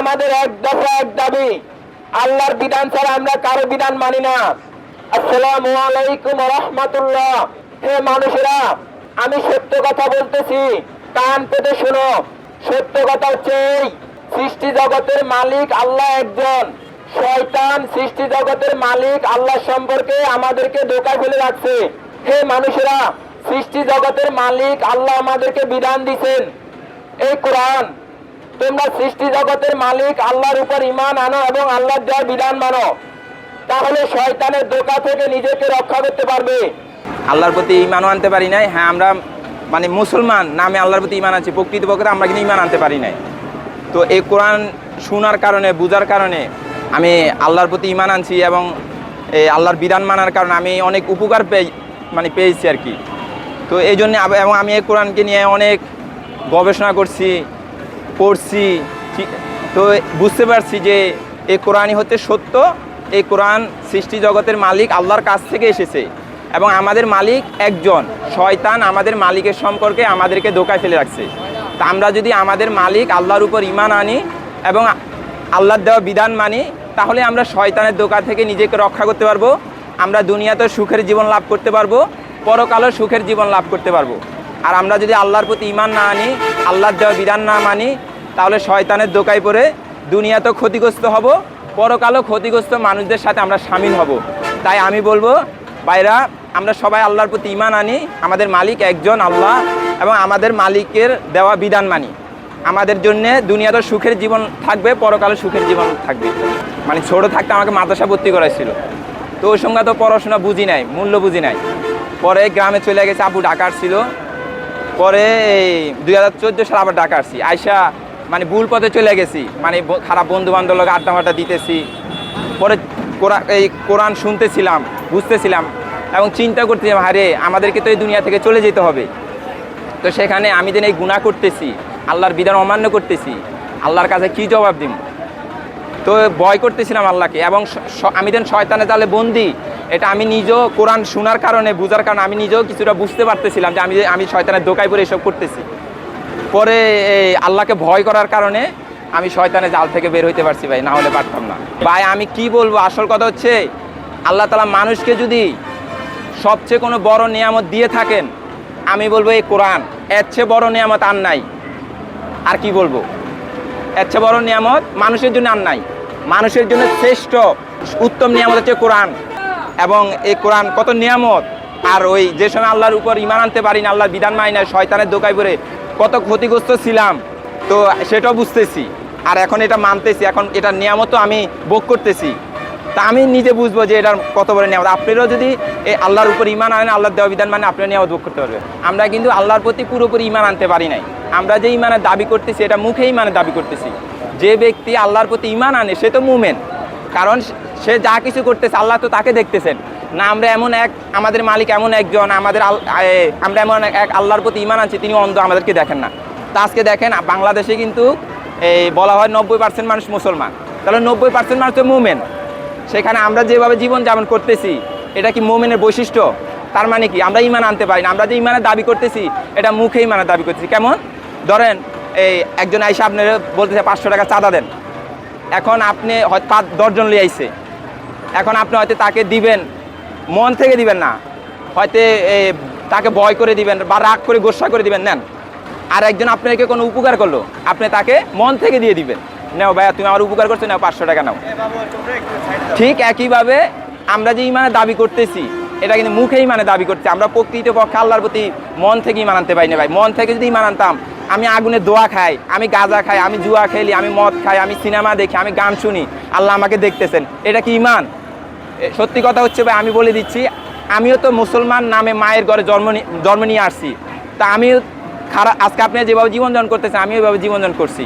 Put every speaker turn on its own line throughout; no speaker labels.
আমাদের এক দফা এক দাবি, আল্লাহর বিধান ছাড়া আমরা কারও বিধান মানি না। আসসালামু আলাইকুম রহমতুল্লাহ। হে মানুষেরা, আমি সত্য কথা বলতেছি, কান পেতে শোনো। সত্য কথা হচ্ছে সৃষ্টি জগতের মালিক আল্লাহ একজন। শয়তান সৃষ্টি জগতের মালিক আল্লাহ সম্পর্কে আমাদেরকে ধোকা ফেলে রাখছে। হে মানুষেরা, সৃষ্টি জগতের মালিক আল্লাহ আমাদেরকে বিধান দিছেন। এই কোরআন তোমরা সৃষ্টি জগতের মালিক, আল্লাহর উপর ইমান আনো এবং আল্লাহর দেওয়ার বিধান মানো। তাহলে শয়তানের দোকা থেকে নিজেকে রক্ষা করতে পারবে।
আল্লাহর প্রতি ইমানও আনতে পারি নাই। হ্যাঁ আমরা মানে মুসলমান নামে আল্লাহর প্রতি ইমান আছি প্রকৃতপক্ষে আমরা কিন্তু ইমান আনতে পারি নাই। তো এই কোরআন শোনার কারণে, বোঝার কারণে আমি আল্লাহর প্রতি ইমান আনছি এবং এই আল্লাহর বিধান মানার কারণে আমি অনেক উপকার পেয়ে মানে পেয়েছি আর কি। তো এই জন্য এবং আমি এই কোরআনকে নিয়ে অনেক গবেষণা করছি। পড়ছি তো বুঝতে পারছি যে এই কোরআনই হচ্ছে সত্য, এই কোরআন সৃষ্টি জগতের মালিক আল্লাহর কাছ থেকে এসেছে এবং আমাদের মালিক একজন, শয়তান আমাদের মালিকের সম্পর্কে আমাদেরকে দোকায় ফেলে রাখছে। তা আমরা যদি আমাদের মালিক আল্লাহর উপর ইমান আনি এবং আল্লাহর দেওয়া বিধান মানি, তাহলে আমরা শয়তানের দোকা থেকে নিজেকে রক্ষা করতে পারব, আমরা দুনিয়াতে সুখের জীবন লাভ করতে পারব, পরকালও সুখের জীবন লাভ করতে পারব। আর আমরা যদি আল্লাহর প্রতি ইমান না আনি, আল্লাহর দেওয়া বিধান না মানি তাহলে শয়তানের দোকায় পড়ে দুনিয়াতেও ক্ষতিগ্রস্ত হব, পরকালও ক্ষতিগ্রস্ত মানুষদের সাথে আমরা সামিল হব। তাই আমি বলব বাইরা আমরা সবাই আল্লাহর প্রতি ইমান আনি, আমাদের মালিক একজন আল্লাহ এবং আমাদের মালিকের দেওয়া বিধান মানি। আমাদের জন্য দুনিয়াতে সুখের জীবন থাকবে পরকালে সুখের জীবন থাকবে। মানে ছোট থাকতে আমাকে মাদ্রাসা ভর্তি করাইছিল। তো ওই সঙ্গে তো পড়াশোনা বুঝি নাই, মূল্য বুঝি নাই। পরে গ্রামে চলে গেছে, আপু ঢাকার ছিল পরে দুই হাজার চোদ্দ সালে আবার ঢাকা আসছি। আইসা মানে ভুল পথে চলে গেছি। মানে খারাপ বন্ধু বান্ধব লোক আড্ডা মাড্ডা দিতেছি। পরে এই কোরআন শুনতেছিলাম, বুঝতেছিলাম এবং চিন্তা করতেছিলাম হারে আমাদেরকে তো এই দুনিয়া থেকে চলে যেতে হবে। তো সেখানে আমি যেন এই গুণা করতেছি, আল্লাহর বিধান অমান্য করতেছি, আল্লাহর কাছে কি জবাব দিব তো ভয় করতেছিলাম আল্লাহকে এবং আমি যেন শয়তানে তাহলে বন্দি, এটা আমি নিজেও কোরআন শোনার কারণে, বোঝার কারণে আমি নিজেও কিছুটা বুঝতে পারতেছিলাম যে আমি আমি শয়তানের দোকায় পরে এসব করতেছি। পরে এই আল্লাহকে ভয় করার কারণে আমি শয়তানের জাল থেকে বের হইতে পারছি ভাই, না হলে পারতাম না। ভাই, আমি কি বলব? আসল কথা হচ্ছে, আল্লাহ তালা মানুষকে যদি সবচেয়ে কোনো বড় নিয়ামত দিয়ে থাকেন, আমি বলব এই কোরআন। এর চেয়ে বড় নিয়ামত আর নাই। আর কি বলব? এর চেয়ে বড় নিয়ামত মানুষের জন্য আর নাই। মানুষের জন্য শ্রেষ্ঠ, উত্তম নিয়ামত হচ্ছে কোরআন। এবং এই কোরআন কত নিয়ামত? আর ওই যে সময় আল্লাহর উপর ইমান আনতে পারি না, আল্লাহর বিধান মানি না, শয়তানের দোকায় পড়ে কত ক্ষতিগ্রস্ত ছিলাম, তো সেটাও বুঝতেছি। আর এখন এটা মানতেছি, এখন এটা নিয়ামতও আমি ভোগ করতেছি। তা আমি নিজে বুঝব যে এটার কত বড় নিয়ামত। আপনারাও যদি এই আল্লাহর উপর ইমান আনেন, আল্লাহর দেওয়া বিধান মানে আপনারা নিয়ামত ভোগ করতে পারবেন। আমরা কিন্তু আল্লাহর প্রতি পুরোপুরি ইমান আনতে পারি নাই। আমরা যে ইমানের দাবি করতেছি, এটা মুখে ইমানের দাবি করতেছি। যে ব্যক্তি আল্লাহর প্রতি ইমান আনে, সে তো মুমেন। কারণ সে যা কিছু করতেছে, আল্লাহ তো তাকে দেখতেছেন। না, আমরা এমন এক, আমাদের মালিক এমন একজন, আমাদের আমরা এমন এক আল্লাহর প্রতি ইমান আনছি, তিনি অন্ধ, আমাদেরকে দেখেন না। তা আজকে দেখেন, বাংলাদেশে কিন্তু এই বলা হয় নব্বই পার্সেন্ট মানুষ মুসলমান। তাহলে নব্বই পার্সেন্ট মানুষ তো মুমেন। সেখানে আমরা যেভাবে জীবন যাপন করতেছি, এটা কি মোমেনের বৈশিষ্ট্য? তার মানে কি, আমরা ইমান আনতে পারি না, আমরা যে ইমানের দাবি করতেছি, এটা মুখে ইমানের দাবি করতেছি। কেমন? ধরেন, এই একজন আইসা আপনি বলতেছে, পাঁচশো টাকা চাঁদা দেন। এখন আপনি হয়তো পাঁচ, দশজন লিয়ে আইছে। এখন আপনি হয়তো তাকে দিবেন মন থেকে দিবেন না। হয়তো এ, তাকে ভয় করে দিবেন বা রাগ করে গোসা করে দিবেন নেন। আর একজন আপনাকে কোনো উপকার করল আপনি তাকে মন থেকে দিয়ে দিবেন। নাও ভাইয়া তুমি আমার উপকার করছ নাও পাঁচশো টাকা নাও। ঠিক একইভাবে আমরা যে ইমানের দাবি করতেছি এটা কিন্তু মুখে ইমানে দাবি করছি। আমরা প্রকৃত পক্ষে আল্লাহর প্রতি মন থেকে ইমান আনতে পারি না ভাই। মন থেকে যদি ইমান আনতাম আমি আগুনে দোয়া খাই আমি গাঁজা খাই আমি জুয়া খেলি আমি মদ খাই আমি সিনেমা দেখি আমি গান শুনি আল্লাহ আমাকে দেখতেছেন। এটা কি ইমান? সত্যি কথা হচ্ছে ভাই, আমি বলে দিচ্ছি, আমিও তো মুসলমান নামে মায়ের ঘরে জন্ম জন্ম নিয়ে আসছি। তা আমিও খারাপ আজকে আপনি যেভাবে জীবনযাপন করতেছেন আমি ওইভাবে জীবনযাপন করছি।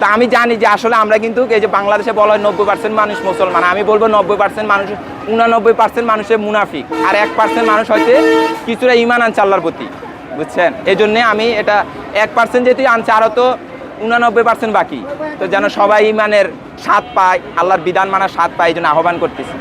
তা আমি জানি যে আসলে আমরা কিন্তু এই যে বাংলাদেশে বলা হয় নব্বই পার্সেন্ট মানুষ মুসলমান, আমি বলব নব্বই পার্সেন্ট মানুষ, উনানব্বই পার্সেন্ট মানুষের মুনাফিক, আর এক পার্সেন্ট মানুষ হয়তো কিছুটা ইমান আনছে আল্লাহর প্রতি, বুঝছেন? এই জন্যে আমি এটা এক পার্সেন্ট যেহেতু আনছে, আরও তো উনানব্বই পার্সেন্ট বাকি। তো যেন সবাই ইমানের স্বাদ পায়, আল্লাহর বিধান মানার স্বাদ পায়, এই জন্য আহ্বান করতেছি।